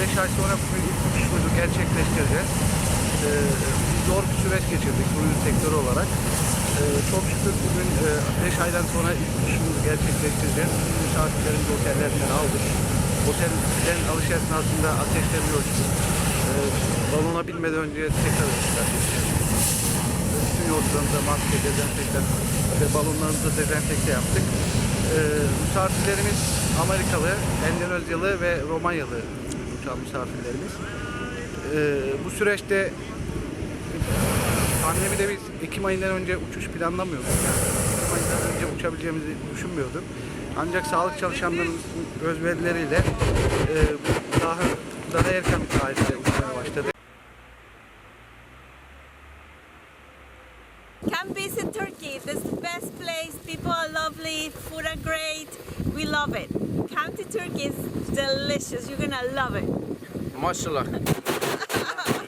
5 ay sonra bugün ilk uçuşumuzu gerçekleştireceğiz. Ee, zor bir süreç geçirdik turizm sektörü olarak. Ee, çok şükür bugün 5 aydan sonra ilk uçuşumuzu gerçekleştireceğiz. Misafirlerimizi otellerden aldık. Otelden alış esnasında ateşlerini ölçtük. Ee, balona binmeden önce tekrar ölçtük. Bütün yolcularımıza maske, dezenfektan ve balonlarımızı dezenfekte yaptık. Ee, misafirlerimiz Amerikalı, Endonezyalı ve Romanyalı uçan misafirlerimiz. Ee, bu süreçte pandemide biz Ekim ayından önce uçuş planlamıyorduk. Yani Ekim ayından önce uçabileceğimizi düşünmüyorduk. Ancak sağlık çalışanlarımızın özverileriyle e, daha daha erken bir tarihte uçmaya başladık. Come visit Turkey. This is the best place. People are lovely. Food are great. We love it. Come to Turkey. It's delicious. You're gonna love it. Maşallah.